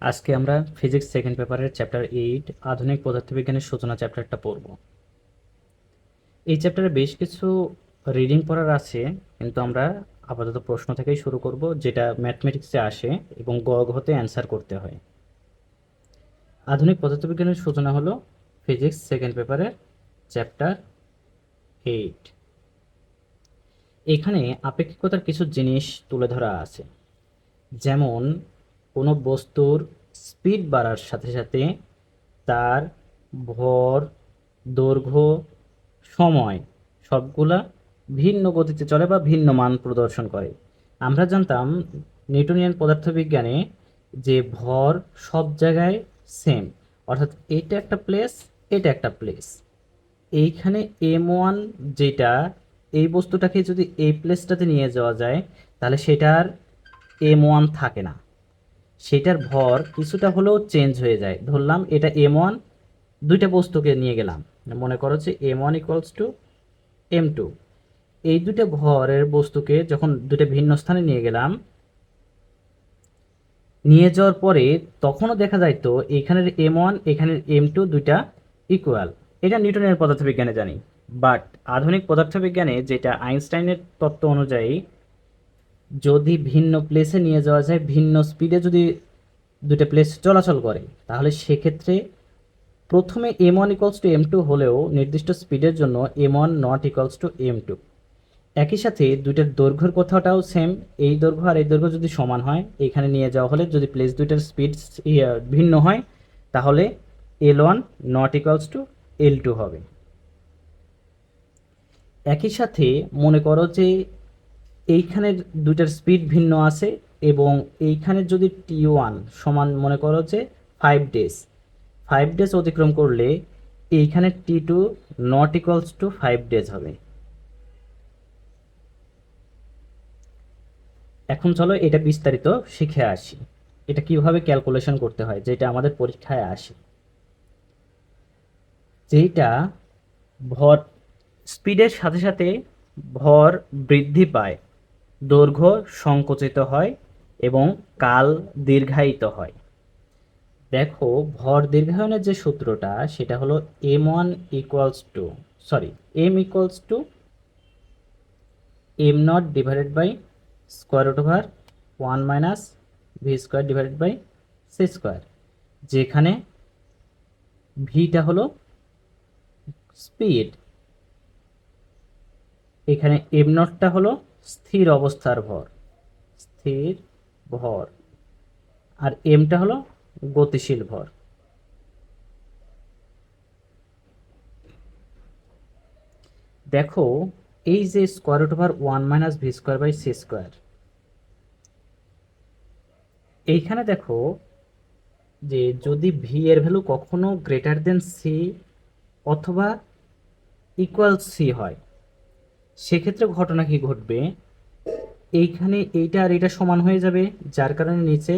আজকে আমরা physics second পেপারের চ্যাপ্টার এইট আধুনিক পদার্থবিজ্ঞানের সূচনা চ্যাপ্টারটা পড়ব। এই চ্যাপ্টারে বেশ কিছু রিডিং পড়ার আছে, কিন্তু আমরা আপাতত প্রশ্ন থেকেই শুরু করব, যেটা ম্যাথমেটিক্সে আসে এবং গ ঘতে অ্যান্সার করতে হয়। আধুনিক পদার্থবিজ্ঞানের সূচনা হলো ফিজিক্স সেকেন্ড পেপারের চ্যাপ্টার এইট এখানে আপেক্ষিকতার কিছু জিনিস তুলে ধরা আছে। যেমন কোনো বস্তুর স্পিড বাড়ার সাথে সাথে তার ভর, দৈর্ঘ্য, সময় সবগুলা ভিন্ন গতিতে চলে বা ভিন্ন মান প্রদর্শন করে। আমরা জানতাম নিউটনিয়ান পদার্থবিজ্ঞানে যে ভর সব জায়গায় সেম অর্থাৎ এটা একটা প্লেস এটা একটা প্লেস এইখানে এম ওয়ান যেটা, এই বস্তুটাকে যদি এই প্লেসটাতে নিয়ে যাওয়া যায়, তাহলে সেটার এম ওয়ান থাকে না। সেটার ভর কিছুটা হলেও চেঞ্জ হয়ে যায়। ধরলাম এটা এম ওয়ান দুইটা বস্তুকে নিয়ে গেলাম। মনে করো যে M one equals to M two এই দুটো ভরের বস্তুকে যখন দুটো ভিন্ন স্থানে নিয়ে গেলাম, নিয়ে যাওয়ার পরে তখনও দেখা যায় তো এখানের এম ওয়ান এখানের এম টু দুইটা ইকুয়াল এটা নিউটনের পদার্থবিজ্ঞানে জানি। বাট আধুনিক পদার্থবিজ্ঞানে যেটা আইনস্টাইনের তত্ত্ব অনুযায়ী যদি ভিন্ন প্লেসে নিয়ে যাওয়া যায়, ভিন্ন স্পিডে যদি দুটো প্লেস চলাচল করে, তাহলে সেক্ষেত্রে প্রথমে M one equals to M two হলেও নির্দিষ্ট স্পিডের জন্য M one not equals to M two একই সাথে দুইটার দৈর্ঘ্যের কথাটাও সেম এই দৈর্ঘ্য আর এই দৈর্ঘ্য যদি সমান হয়, এখানে নিয়ে যাওয়া হলে যদি প্লেস দুইটার স্পিড ভিন্ন হয়, তাহলে L one not equals to L two হবে। একই সাথে মনে করো যে এইখানের দুইটার স্পিড ভিন্ন আছে এবং এইখানের যদি টি ওয়ান সমান মনে করো যে ফাইভ ডেজ ফাইভ ডেজ অতিক্রম করলে এইখানে T two not equals to five days হবে। এখন চলো এটা বিস্তারিত শিখে আসি। এটা কীভাবে ক্যালকুলেশন করতে হয় যেটা আমাদের পরীক্ষায় আসে। যেটা ভর স্পিডের সাথে সাথে ভর বৃদ্ধি পায়। দৈর্ঘ্য সংকুচিত হয় এবং কাল দীর্ঘায়িত হয়। দেখো, ভর দীর্ঘায়নের যে সূত্রটা, সেটা হলো M one equals to sorry M equals to M not divided by square root over one minus V square divided by C square যেখানে ভিটা হলো স্পিড এখানে এম নটটা হলো স্থির অবস্থার ভর। স্থির ভর। আর এমটা হলো গতিশীল ভর। দেখো, এই যে square root over one minus V square by C square এইখানে দেখো যে যদি ভি এর ভ্যালু কখনো গ্রেটার দেন সি অথবা ইকুয়াল সি হয় সেক্ষেত্রে ঘটনা কি ঘটবে? এইখানে এইটা আর এটা সমান হয়ে যাবে, যার কারণে নিচে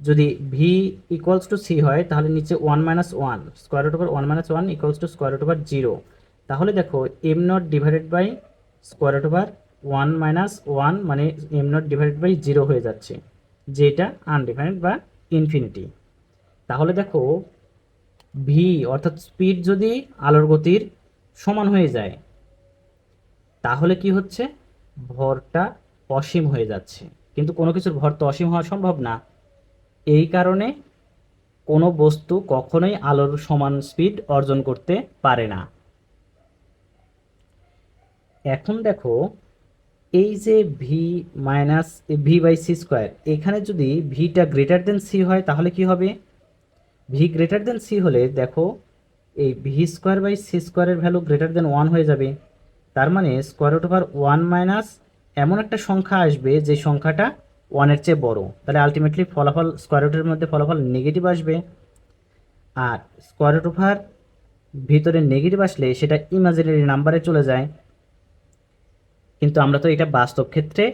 যদি ভি ইকুয়ালস টু সি হয়, তাহলে নিচে one minus one square root over one minus one equals to square root over zero তাহলে দেখো M not divided by square root over one minus one মানে M not divided by zero হয়ে যাচ্ছে, যেটা undefined বা infinity তাহলে দেখো V অর্থাৎ স্পিড যদি আলোর গতির সমান হয়ে যায় তাহলে কি হচ্ছে? ভরটা অসীম হয়ে যাচ্ছে। কিন্তু কোনো কিছুর ভর তো অসীম হওয়া সম্ভব না। এই কারণে কোনো বস্তু কখনোই আলোর সমান স্পিড অর্জন করতে পারে না। এখন দেখো, এই যে V minus V by C square এখানে যদি ভিটা গ্রেটার দেন সি হয়, তাহলে কি হবে? ভি গ্রেটার দেন সি হলে দেখো, এই ভি স্কোয়ার বাই সি স্কোয়ারের ভ্যালু গ্রেটার দেন ওয়ান হয়ে যাবে। তার মানে square root over one minus এমন একটা সংখ্যা আসবে যে সংখ্যাটা ওয়ানের চেয়ে বড়। তাহলে আলটিমেটলি ফলাফল স্কোয়ার রুটের মধ্যে ফলাফল নেগেটিভ আসবে। আর স্কোয়ার রুট ওভার ভিতরে নেগেটিভ আসলে সেটা ইমাজিনারি নাম্বারে চলে যায়। কিন্তু আমরা তো এটা বাস্তব ক্ষেত্রে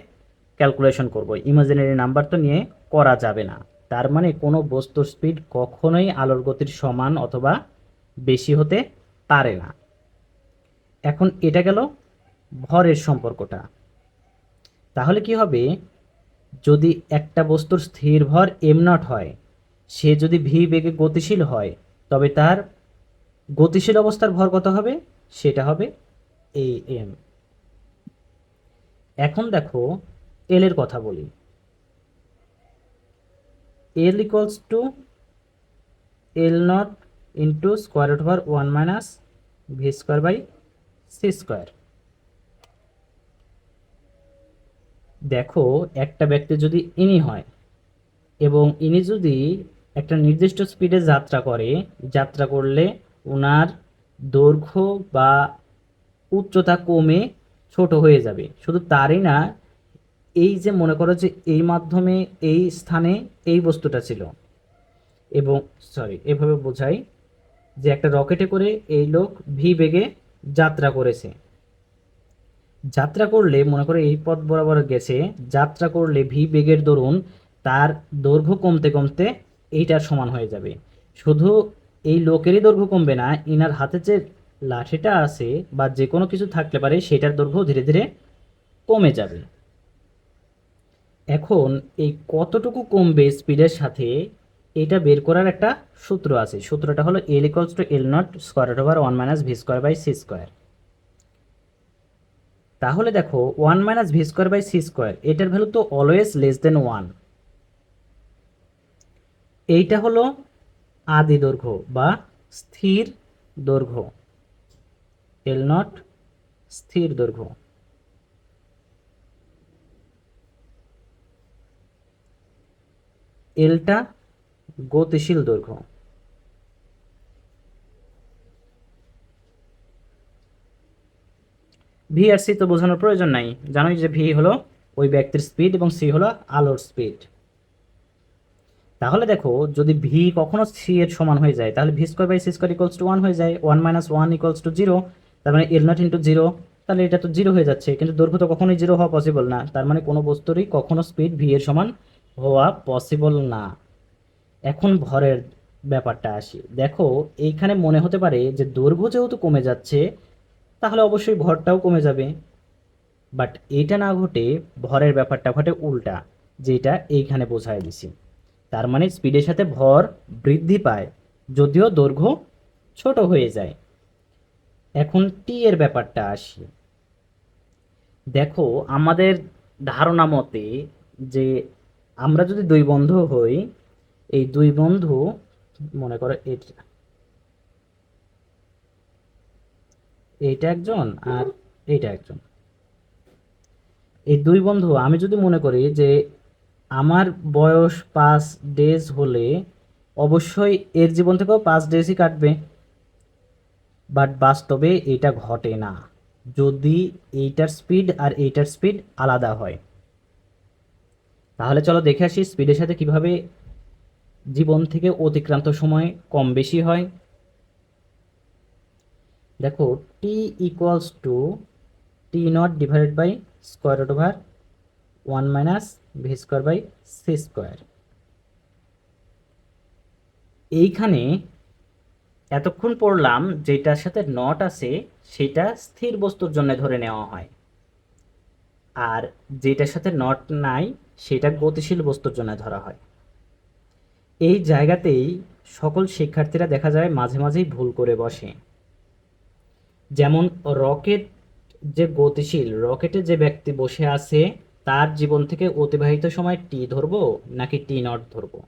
ক্যালকুলেশন করব। ইমাজিনারি নাম্বার তো নিয়ে করা যাবে না। তার মানে কোনো বস্তুর স্পিড কখনোই আলোর গতির সমান অথবা বেশি হতে পারে না। এখন এটা গেল ভরের সম্পর্কটা। তাহলে কি হবে? যদি একটা বস্তুর স্থির ভর এম নট হয়, সে যদি ভি বেগে গতিশীল হয়, তবে তার গতিশীল অবস্থার ভর কত হবে? সেটা হবে এ এম এখন দেখো এল এর কথা বলি। L equals to L not into square root over one minus V square by C square দেখো, একটা ব্যক্তি যদি ইনি হয় এবং ইনি যদি একটা নির্দিষ্ট স্পিডে যাত্রা করে, যাত্রা করলে ওনার দৈর্ঘ্য বা উচ্চতা কমে ছোট হয়ে যাবে। শুধু তারই না, এই যে মনে করো যে এই মাধ্যমে, এই স্থানে এই বস্তুটা ছিল এবং সরি এভাবে বোঝাই যে একটা রকেটে করে এই লোক ভি বেগে যাত্রা করেছে। যাত্রা করলে, মনে করে এই পথ বরাবর গেছে, যাত্রা করলে ভি বেগের দরুন, তার দৈর্ঘ্য কমতে কমতে এইটার সমান হয়ে যাবে। শুধু এই লোকেরই দৈর্ঘ্য কমবে না, ইনার হাতে যে লাঠিটা আছে বা যে কোনো কিছু থাকতে পারে, সেটার দৈর্ঘ্য ধীরে ধীরে কমে যাবে। এখন এই কতটুকু কমবে স্পিডের সাথে এটা বের করার একটা সূত্র আছে। সূত্রটা হলো L equals to L not square over one minus V square by C square তাহলে দেখো one minus V square by C square এটার ভ্যালু তো অলওয়েজ লেস দেন ওয়ান এইটা হলো আদি দৈর্ঘ্য বা স্থির দৈর্ঘ্য। এল নট স্থির দৈর্ঘ্য। এলটা গতিশীল দৈর্ঘ্য। ভি আর সি তো বোঝানোর প্রয়োজন নাই। জানোই যে ভি হলো ওই ব্যক্তির স্পিড এবং সি হলো আলোর স্পিড তাহলে দেখো, যদি ভি কখনো সি এর সমান হয়ে যায়, তাহলে V square by C square equals to one হয়ে যায়। One minus one equals to zero তার মানে এল নট ইন্টু জিরো তাহলে এটা তো জিরো হয়ে যাচ্ছে। কিন্তু দৈর্ঘ্য তো কখনোই জিরো হওয়া পসিবল না। তার মানে কোনো বস্তুরই কখনো স্পিড ভি এর সমান হওয়া পসিবল না। এখন ভরের ব্যাপারটা আসি। দেখো, এইখানে মনে হতে পারে যে দৈর্ঘ্য যেহেতু কমে যাচ্ছে, তাহলে অবশ্যই ভরটাও কমে যাবে। বাট এটা না ঘটে ভরের ব্যাপারটা ঘটে উল্টা, যেটা এইখানে বোঝায় দিছি। তার মানে স্পিডের সাথে ভর বৃদ্ধি পায়, যদিও দৈর্ঘ্য ছোট হয়ে যায়। এখন টি এর ব্যাপারটা আসি। দেখো, আমাদের ধারণা মতে যে আমরা যদি দুই বন্ধু হই এই দুই বন্ধু মনে করো এটা। এইটা একজন আর এইটা একজন। এই দুই বন্ধু, আমি যদি মনে করি যে আমার বয়স পাঁচ ডেজ হলে অবশ্যই এর জীবন থেকেও পাঁচ ডেজই কাটবে। বাট বাস্তবে এটা ঘটে না। যদি এইটার স্পিড আর এইটার স্পিড আলাদা হয়। তাহলে চলো দেখে আসি স্পিডের সাথে কীভাবে জীবন থেকে অতিক্রান্ত সময় কম বেশি হয়। দেখো T equals to T not divided by square root over one minus V square by C square এইখানে এতক্ষণ পড়লাম যেটার সাথে নট আছে, সেটা স্থির বস্তুর জন্য ধরে নেওয়া হয়। আর যেটার সাথে নট নাই, সেটা গতিশীল বস্তুর জন্য ধরা হয়। এই জায়গাতেই সকল শিক্ষার্থীরা দেখা যায় মাঝে মাঝেই ভুল করে বসে। যেমন রকেট যে গতিশীল, রকেটে যে ব্যক্তি বসে আছে, তার জীবন থেকে অতিবাহিত সময় টি ধরবো নাকি টি নট ধরবো?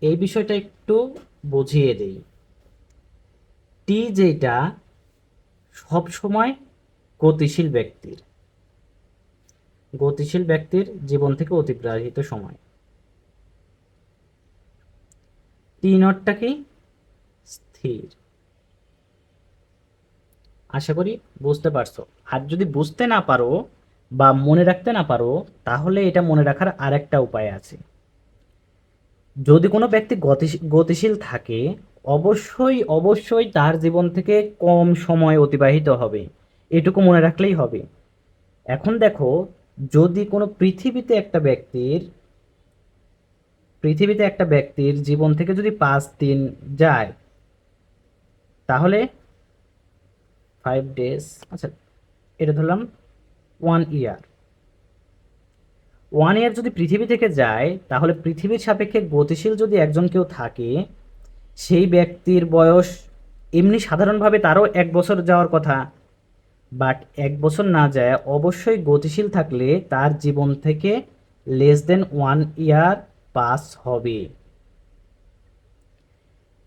এই বিষয়টা একটু বুঝিয়ে দেই। টি যেটা সব সময় গতিশীল ব্যক্তির। গতিশীল ব্যক্তির জীবন থেকে অতিবাহিত সময়। টি নটটা কি স্থির। আশা করি বুঝতে পারছ। আর যদি বুঝতে না পারো বা মনে রাখতে না পারো, তাহলে এটা মনে রাখার আরেকটা উপায় আছে। যদি কোনো ব্যক্তি গতিশীল থাকে, অবশ্যই অবশ্যই তার জীবন থেকে কম সময় অতিবাহিত হবে। এটুকু মনে রাখলেই হবে। এখন দেখো, যদি কোনো পৃথিবীতে একটা ব্যক্তির পৃথিবীতে একটা ব্যক্তির জীবন থেকে যদি পাঁচ দিন যায়, তাহলে ফাইভ ডেজ আচ্ছা এটা ধরলাম ওয়ান ইয়ার ওয়ান ইয়ার যদি পৃথিবী থেকে যায়, তাহলে পৃথিবীর সাপেক্ষে গতিশীল যদি একজন কেউ থাকে, সেই ব্যক্তির বয়স এমনি সাধারণভাবে তারও এক বছর যাওয়ার কথা বাট এক বছর না যায়, অবশ্যই গতিশীল থাকলে তার জীবন থেকে less than one year pass হবে।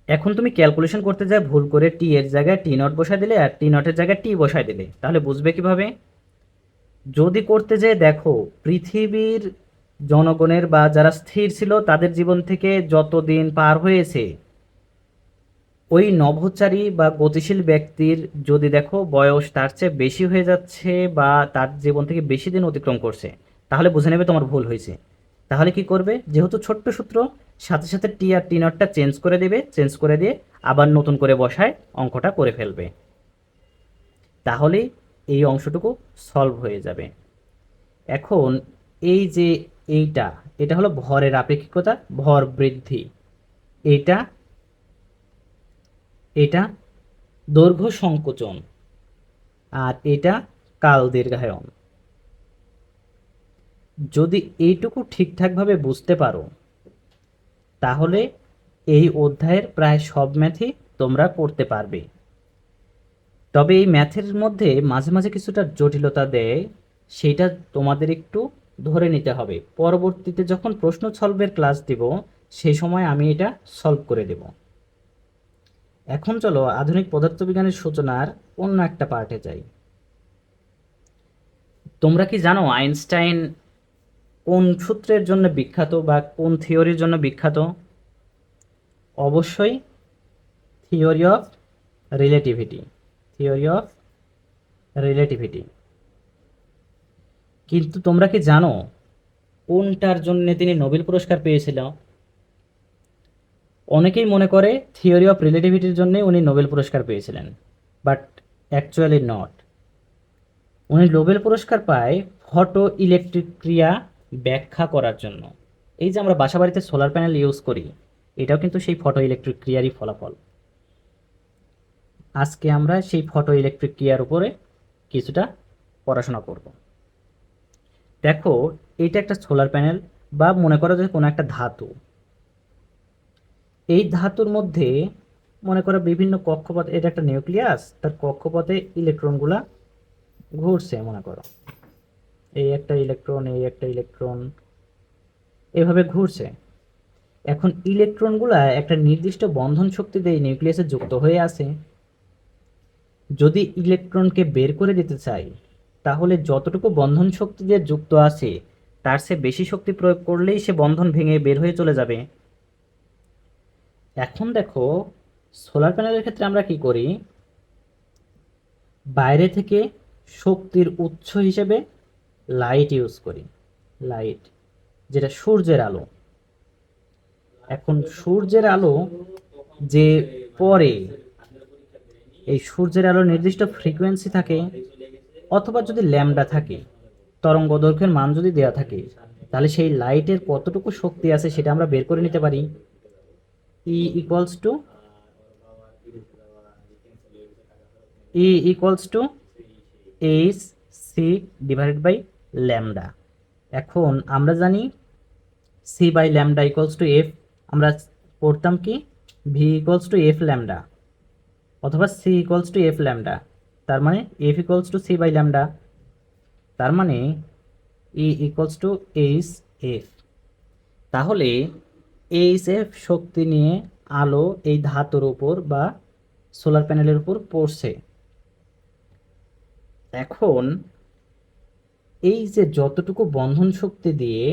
এখন তুমি ক্যালকুলেশন করতে যায় ভুল করে টি এর জায়গায় টি নট বসায় দিলে আর টি নটের জায়গায় টি বসায় দিলে, তাহলে বুঝবে কীভাবে? যদি করতে যেয়ে দেখো, পৃথিবীর জনগণের বা যারা স্থির ছিল, তাদের জীবন থেকে যত দিন পার হয়েছে, ওই নভোচারী বা গতিশীল ব্যক্তির যদি দেখো, বয়স তার চেয়ে বেশি হয়ে যাচ্ছে বা তার জীবন থেকে বেশি দিন অতিক্রম করছে, তাহলে বুঝে নেবে তোমার ভুল হয়েছে। তাহলে কি করবে? যেহেতু ছোট্ট সূত্র, সাথে সাথে টি আর টি নটটা চেঞ্জ করে দেবে চেঞ্জ করে দিয়ে আবার নতুন করে বসায় অঙ্কটা করে ফেলবে। তাহলেই এই অংশটুকু সলভ হয়ে যাবে। এখন এই যে এইটা, এটা হলো ভরের আপেক্ষিকতা, ভর বৃদ্ধি। এটা এটা দৈর্ঘ্য সংকোচন। আর এটা কাল দীর্ঘায়ন। যদি এইটুকু ঠিকঠাকভাবে বুঝতে পারো, তাহলে এই অধ্যায়ের প্রায় সব ম্যাথই তোমরা করতে পারবে। তবে এই ম্যাথের মধ্যে মাঝে মাঝে কিছুটা জটিলতা দেয় সেটা তোমাদের একটু ধরে নিতে হবে। পরবর্তীতে যখন প্রশ্ন সলভের ক্লাস দিব সেই সময় আমি এটা সলভ করে দেব। এখন চলো আধুনিক পদার্থবিজ্ঞানের সূচনার অন্য একটা পার্টে যাই। তোমরা কি জানো, আইনস্টাইন কোন সূত্রের জন্য বিখ্যাত বা কোন থিওরির জন্য বিখ্যাত? অবশ্যই theory of relativity. Theory of relativity. কিন্তু তোমরা কি জানো কোনটার জন্য তিনি নোবেল পুরস্কার পেয়েছিল? অনেকেই মনে করে থিওরি অফ রিলেটিভিটির জন্য উনি নোবেল পুরস্কার পেয়েছিলেন, বাট অ্যাকচুয়ালি নট। উনি নোবেল পুরস্কার পায় ফটো ইলেকট্রিক ক্রিয়া ব্যাখ্যা করার জন্য। এই যে আমরা বাসাবাড়িতে সোলার প্যানেল ইউজ করি, এটাও কিন্তু সেই ফটো ইলেকট্রিক ক্রিয়ারই ফলাফল। আজকে আমরা সেই ফটো ইলেকট্রিক ক্রিয়ার উপরে কিছুটা পড়াশোনা করব। দেখো, এটা একটা সোলার প্যানেল বা মনে করো যে কোনো একটা ধাতু। এই ধাতুর মধ্যে মনে করো বিভিন্ন কক্ষপথ, এটা একটা নিউক্লিয়াস, তার কক্ষপথে ইলেকট্রনগুলা ঘুরছে মনে করো। এই একটা ইলেকট্রন, এই একটা ইলেকট্রন। এভাবে ঘুরছে। এখন ইলেকট্রনগুলা একটা নির্দিষ্ট বন্ধন শক্তি দিয়ে নিউক্লিয়াসে যুক্ত হয়ে আছে। যদি ইলেকট্রনকে বের করে দিতে চাই, তাহলে যতটুকু বন্ধন শক্তি দিয়ে যুক্ত আছে, তার সে বেশি শক্তি প্রয়োগ করলেই সে বন্ধন ভেঙে বের হয়ে চলে যাবে। এখন দেখো, সোলার প্যানেলের ক্ষেত্রে আমরা কি করি? বাইরে থেকে শক্তির উৎস হিসেবে লাইট ইউজ করি। লাইট যেটা সূর্যের আলো। এখন সূর্যের আলো যে পরে এই সূর্যের আলো নির্দিষ্ট ফ্রিকোয়েন্সি থাকে অথবা যদি ল্যামডা থাকে, তরঙ্গ দৈর্ঘ্যের মান যদি দেওয়া থাকে, তাহলে সেই লাইটের কতটুকু শক্তি আছে সেটা আমরা বের করে নিতে পারি। E equals to E equals to H C divided by lambda এখন আমরা জানি C by lambda equals to F আমরা পড়তাম কি? V equals to F lambda অথবা C equals to F lambda তার মানে F equals to C by lambda তার মানে E equals to H F তাহলে এইচ এফ শক্তি নিয়ে আলো এই ধাতুর উপর বা সোলার প্যানেলের উপর পড়ছে। এখন এই যে যতটুকু বন্ধন শক্তি দিয়ে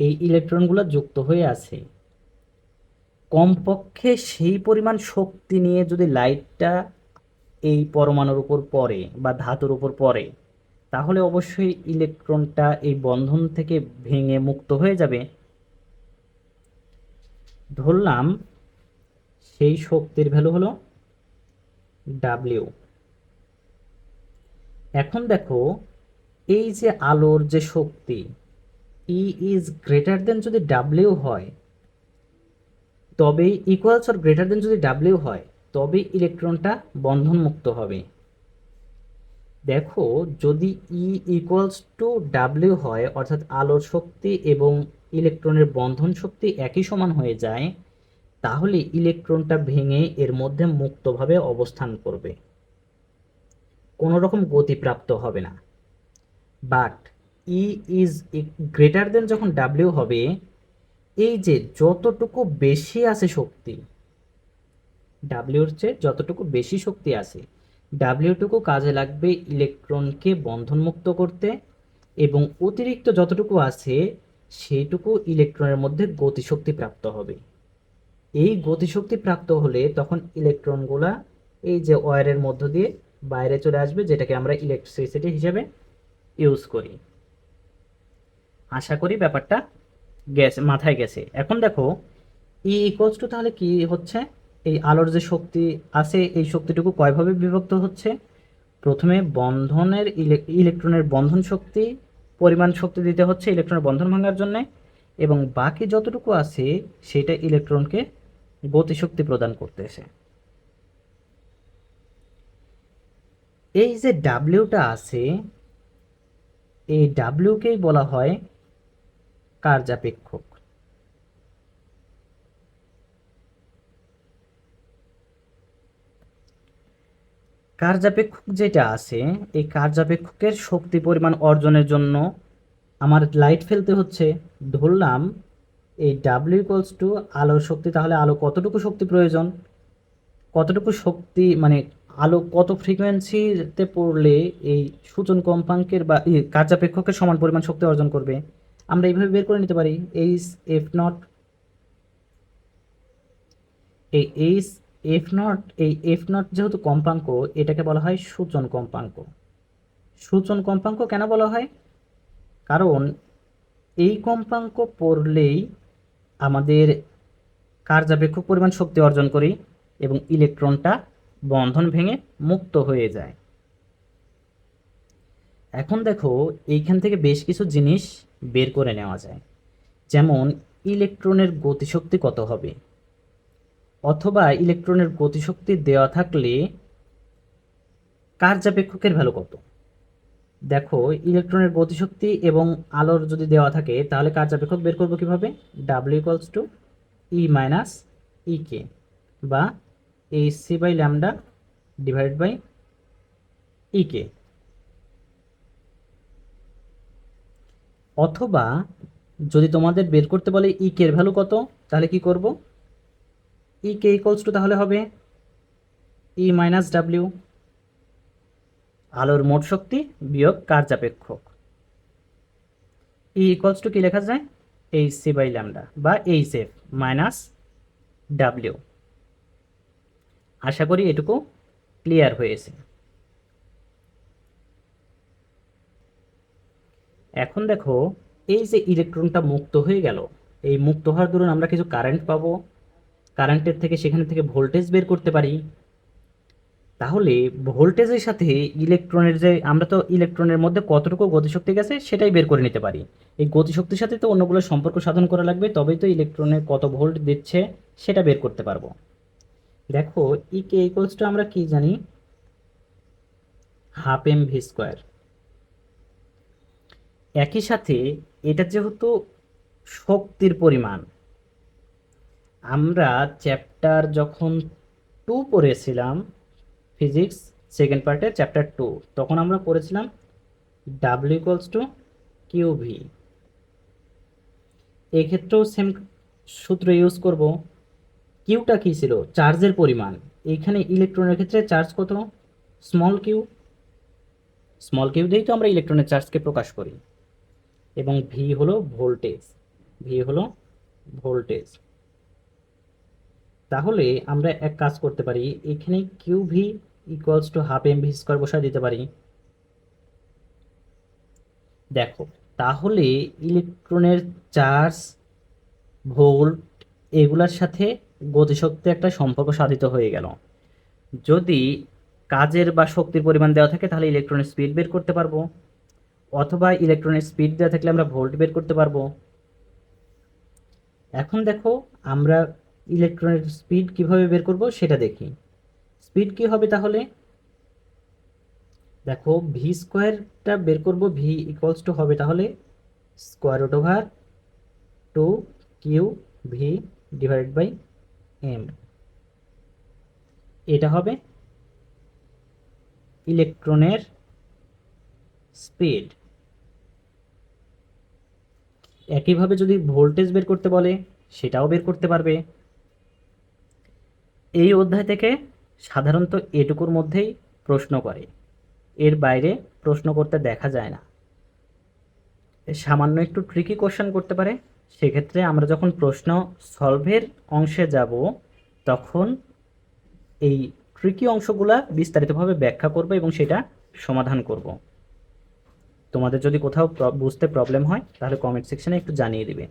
এই ইলেকট্রনগুলো যুক্ত হয়ে আছে, কমপক্ষে সেই পরিমাণ শক্তি নিয়ে যদি লাইটটা এই পরমাণুর উপর পড়ে বা ধাতুর উপর পড়ে, তাহলে অবশ্যই ইলেকট্রনটা এই বন্ধন থেকে ভেঙে মুক্ত হয়ে যাবে। ধরলাম সেই শক্তির ভ্যালু হলো ডাব্লিউ এখন দেখো এই যে আলোর যে শক্তি ই ইজ গ্রেটার দেন যদি ডাব্লিউ হয়, তবেই ইকুয়ালস অর গ্রেটার দেন যদি ডাব্লিউ হয়, তবেই ইলেকট্রনটা বন্ধনমুক্ত হবে। দেখো, যদি ই ইকুয়ালস টু ডাব্লিউ হয়, অর্থাৎ আলোর শক্তি এবং ইলেকট্রনের বন্ধন শক্তি একই সমান হয়ে যায়, তাহলে ইলেকট্রনটা ভেঙে এর মধ্যে মুক্তভাবে অবস্থান করবে। কোনো রকম গতিপ্রাপ্ত হবে না। But E is greater than যখন ডাব্লিউ হবে, এই যে যতটুকু বেশি আছে শক্তি ডাব্লিউর চেয়ে যতটুকু বেশি শক্তি আছে ডাব্লিউটুকু কাজে লাগবে ইলেকট্রনকে বন্ধনমুক্ত করতে এবং অতিরিক্ত যতটুকু আছে সেইটুকু ইলেকট্রনের মধ্যে গতিশক্তি প্রাপ্ত হবে। এই গতিশক্তি প্রাপ্ত হলে তখন ইলেকট্রনগুলা এই যে ওয়ারের মধ্য দিয়ে বাইরে চলে আসবে, যেটাকে আমরা ইলেকট্রিসিটি হিসেবে ইউজ করি। আশা করি ব্যাপারটা গেছে, মাথায় গেছে। এখন দেখো ই ইকুয়ালস টু তাহলে কি হচ্ছে? এই আলোর যে শক্তি আছে, এই শক্তিটুকু কয়ভাবে বিভক্ত হচ্ছে? প্রথমে বন্ধনের ইলে- ইলেকট্রনের বন্ধন শক্তি, পরিমাণ শক্তি দিতে হচ্ছে ইলেকট্রনের বন্ধন ভাঙার জন্য, এবং বাকি যতটুকু আছে, সেটা ইলেকট্রনকে গতিশক্তি প্রদান করতেছে। এই যে ডাব্লিউটা আছে এই ডাব্লিউকেই বলা হয়? কার্যাপেক্ষক। কার্যাপেক্ষক যেটা আছে, এই কার্যাপেক্ষকের শক্তি পরিমাণ অর্জনের জন্য আমার লাইট ফেলতে হচ্ছে। ধরলাম, এই ডাব্লিউ ইকুয়ালস টু আলোর শক্তি, তাহলে আলো কতটুকু শক্তি প্রয়োজন? কতটুকু শক্তি মানে আলো কত ফ্রিকোয়েন্সিতে পড়লে এই সূচন কম্পাঙ্কের বা কার্যাপেক্ষকের সমান পরিমাণ শক্তি অর্জন করবে? আমরা এইভাবে বের করে নিতে পারি। এইচ এফ নট এই এইচ এফ নট এই এফ নট যেহেতু কম্পাঙ্ক, এটাকে বলা হয় সূচন কম্পাঙ্ক। সূচন কম্পাঙ্ক কেন বলা হয়? কারণ এই কম্পাঙ্ক পড়লেই আমাদের কার্যাপেক্ষক পরিমাণ শক্তি অর্জন করি এবং ইলেকট্রনটা বন্ধন ভেঙে মুক্ত হয়ে যায়। এখন দেখো, এইখান থেকে বেশ কিছু জিনিস বের করে নেওয়া যায়। যেমন, ইলেকট্রনের গতিশক্তি কত হবে? অথবা ইলেকট্রনের গতিশক্তি দেওয়া থাকলে কার্যাপেক্ষকের ভ্যালু কত? দেখো, ইলেকট্রনের গতিশক্তি এবং আলোর যদি দেওয়া থাকে, তাহলে কার্যাপেক্ষক বের করব কীভাবে? W equals to E minus E K বা H C by lambda divide by E K অথবা যদি তোমাদের বের করতে বলে ই কে এর ভ্যালু কত, তাহলে কি করব? ই কে ইকুয়ালস টু তাহলে হবে ই মাইনাস ডাব্লিউ আলোর মোট শক্তি বিয়োগ কার্যাপেক্ষক। ই ইকুয়ালস টু কি লেখা যায়? এইচ সি বাই ল্যামডা বা এইচ এফ মাইনাস ডাব্লিউ আশা করি এটুকু ক্লিয়ার হয়েছে। এখন দেখো, এই যে ইলেকট্রনটা মুক্ত হয়ে গেল, এই মুক্ত হওয়ার দরুন আমরা কিছু কারেন্ট পাবো। কারেন্টের থেকে সেখানে থেকে ভোল্টেজ বের করতে পারি। তাহলে ভোল্টেজের সাথে ইলেকট্রনের যে, আমরা তো ইলেকট্রনের মধ্যে কতটুকু গতিশক্তি গেছে সেটাই বের করে নিতে পারি। এই গতিশক্তির সাথে তো অন্যগুলো সম্পর্ক সাধন করা লাগবে, তবেই তো ইলেকট্রনে কত ভোল্ট দিচ্ছে সেটা বের করতে পারব। দেখো ই কে ইকুয়ালস টু আমরা কি জানি? হাফ এম ভি স্কোয়ার একই সাথে এটা যেহেতু শক্তির পরিমাণ, আমরা চ্যাপ্টার যখন টু পড়েছিলাম ফিজিক্স সেকেন্ড পার্টে চ্যাপ্টার টু তখন আমরা পড়েছিলাম W equals to Q V এক্ষেত্রেও সেম সূত্র ইউজ করব। কিউটা কী ছিল? চার্জের পরিমাণ। এইখানে ইলেকট্রনের ক্ষেত্রে চার্জ কত? Small Q. স্মল কিউ দিয়েই তো আমরা ইলেকট্রনের চার্জকে প্রকাশ করি। এবং ভি হলো ভোল্টেজ। ভি হলো ভোল্টেজ। তাহলে আমরা এক কাজ করতে পারি। এখানে Q V equals to half M V square বসায় দিতে পারি। দেখো, তাহলে ইলেকট্রনের চার্জ ভোল্ট এগুলার সাথে গতিশক্তি একটা সম্পর্ক সাধিত হয়ে গেল। যদি কাজের বা শক্তির পরিমাণ দেওয়া থাকে, তাহলে ইলেকট্রনের স্পিড বের করতে পারব। অথবা ইলেকট্রনের স্পিড দেওয়া থাকলে আমরা ভোল্ট বের করতে পারব। এখন দেখো, আমরা ইলেকট্রনের স্পিড কীভাবে বের করব সেটা দেখি। স্পিড কি হবে তাহলে? দেখো ভি স্কোয়ারটা বের করব ভি ইকুয়ালস টু হবে তাহলে square root over two Q V divided by M এটা হবে ইলেকট্রনের স্পিড একইভাবে যদি ভোল্টেজ বের করতে বলে, সেটাও বের করতে পারবে। এই অধ্যায় থেকে সাধারণত এটুকুর মধ্যেই প্রশ্ন করে। এর বাইরে প্রশ্ন করতে দেখা যায় না। সামান্য একটু ট্রিকি কোশ্চেন করতে পারে। সেক্ষেত্রে আমরা যখন প্রশ্ন সলভের অংশে যাব, তখন এই ট্রিকি অংশগুলা বিস্তারিতভাবে ব্যাখ্যা করব এবং সেটা সমাধান করব। তোমাদের যদি কোথাও বুঝতে প্রবলেম হয়, তাহলে কমেন্ট সেকশনে একটু জানিয়ে দিবে।